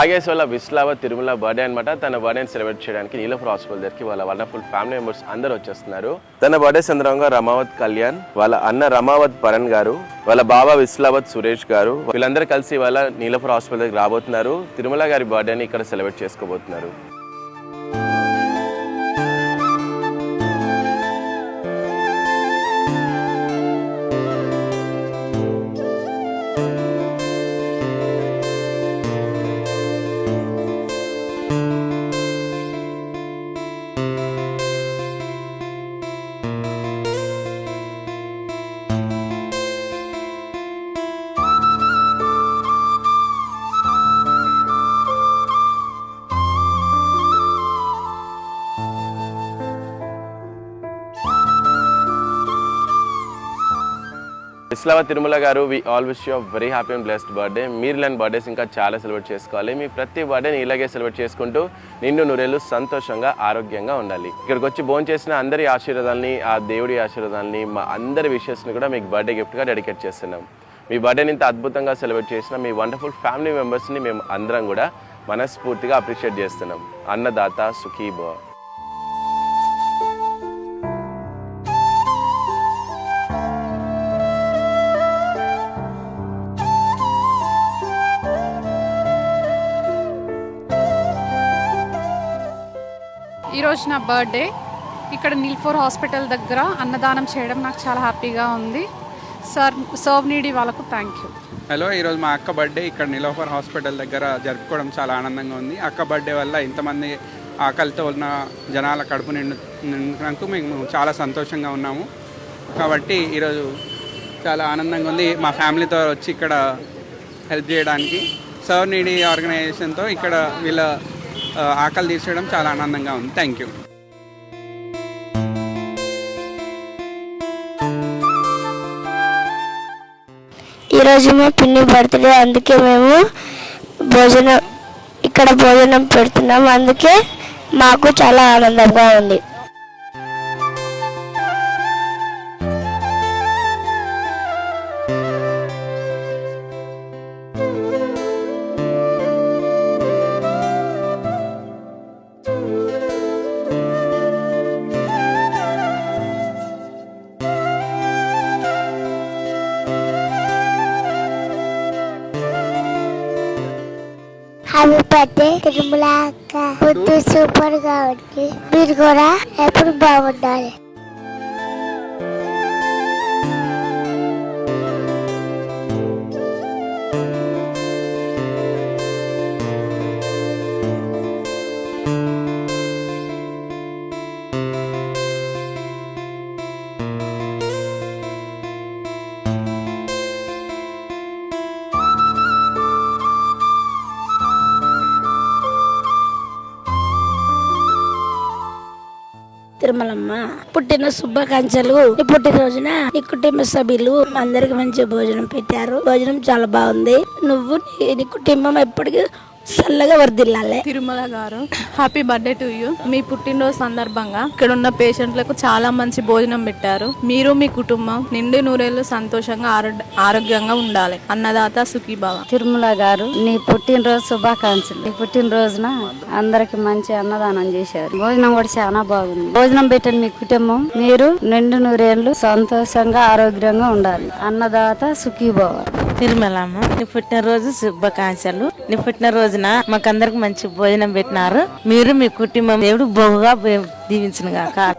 హాగేస్ వాళ్ళ విస్లావ తిరుమల బర్త్డే అనమాట తన బర్త్డేని సెలబ్రేట్ చేయడానికి నీలఫర్ హాస్పిటల్ దగ్గరికి వాళ్ళ వండర్ఫుల్ ఫ్యామిలీ మెంబర్స్ అందరూ వచ్చేస్తున్నారు. తన బర్త్డే సందర్భంగా రమావత్ కళ్యాణ్ వాళ్ళ అన్న రమావత్ పరణ్ గారు వాళ్ళ బాబా విస్లావత్ సురేష్ గారు వీళ్ళందరూ కలిసి వాళ్ళ నీలఫర్ హాస్పిటల్ దగ్గరికి రాబోతున్నారు. తిరుమల గారి బర్త్డేని ఇక్కడ సెలబ్రేట్ చేసుకోబోతున్నారు. ఇస్లామ తిరుమల గారు we all wish you very happy and blessed birthday మీరు ఇలాంటి బర్త్డేస్ ఇంకా చాలా సెలబ్రేట్ చేసుకోవాలి. మీ ప్రతి బర్త్డేని ఇలాగే సెలబ్రేట్ చేసుకుంటూ నిండు నూరేళ్ళు సంతోషంగా ఆరోగ్యంగా ఉండాలి. ఇక్కడికి వచ్చి భోజనం చేసిన అందరి ఆశీర్వాదాలని ఆ దేవుడి ఆశీర్వాదాలని మా అందరి విషయస్ని కూడా మీకు బర్త్డే గిఫ్ట్గా డెడికేట్ చేస్తున్నాం. మీ బర్త్డేని ఇంత అద్భుతంగా సెలబ్రేట్ చేసిన మీ వండర్ఫుల్ ఫ్యామిలీ మెంబర్స్ని మేము అందరం కూడా మనస్ఫూర్తిగా అప్రిషియేట్ చేస్తున్నాం. అన్నదాత సుఖీ ఈరోజు నా బర్త్డే. ఇక్కడ నీల్ఫోర్ హాస్పిటల్ దగ్గర అన్నదానం చేయడం నాకు చాలా హ్యాపీగా ఉంది. సార్ సర్వ్ నీడి వాళ్ళకు థ్యాంక్ యూ హలో ఈరోజు మా అక్క బర్త్డే. ఇక్కడ నిలోఫర్ హాస్పిటల్ దగ్గర జరుపుకోవడం చాలా ఆనందంగా ఉంది. అక్క బర్త్డే వల్ల ఇంతమంది ఆకలితో ఉన్న జనాల కడుపు నిండు నిండినందుకు మేము చాలా సంతోషంగా ఉన్నాము. కాబట్టి ఈరోజు చాలా ఆనందంగా ఉంది. మా ఫ్యామిలీతో వచ్చి ఇక్కడ హెల్ప్ చేయడానికి. సర్వ్ నీడి ఆర్గనైజేషన్తో ఇక్కడ వీళ్ళ ఆకలి తీర్చడం చాలా ఆనందంగా ఉంది. థ్యాంక్ యూ ఈరోజు మా పిన్ని బర్త్డే అందుకే మేము భోజనం ఇక్కడ భోజనం పెడుతున్నాం. అందుకే మాకు చాలా ఆనందంగా ఉంది. బర్త్డే తిరుమల అక్క సూపర్గా ఉంది. మీరు కూడా ఎప్పుడు బాగుండాలి. తిరుమలమ్మ. పుట్టిన శుభాకాంక్షలు. పుట్టిన పుట్టినరోజున నీ కుటుంబ సభ్యులు అందరికి మంచి భోజనం పెట్టారు. భోజనం చాలా బాగుంది. నువ్వు నీ కుటుంబం ఎప్పటికీ చల్లగా వర్దిల్లాలి. తిరుమల గారు హ్యాపీ బర్త్డే టు యూ మీ పుట్టినరోజు సందర్భంగా ఇక్కడ ఉన్న పేషెంట్లకు చాలా మంచి భోజనం పెట్టారు. మీరు మీ కుటుంబం నిండు నూరేళ్ళు సంతోషంగా ఆరో- ఆరోగ్యంగా ఉండాలి. అన్నదాత సుఖీభావ. తిరుమల గారు నీ పుట్టినరోజు శుభాకాంక్షలు. నీ పుట్టినరోజున అందరికి మంచి అన్నదానం చేశారు. భోజనం కూడా చాలా బాగుంది. భోజనం పెట్టిన మీ కుటుంబం మీరు నిండు నూరేళ్ళు సంతోషంగా ఆరోగ్యంగా ఉండాలి. అన్నదాత సుఖీభవ. తిరుమలమ్మ. నీ పుట్టినరోజు శుభాకాంక్షలు. నీ పుట్టినరోజున మాకందరికి మంచి భోజనం పెట్టినారు. మీరు మీ కుటుంబం దేవుడు బహుగా దీవించను గాక.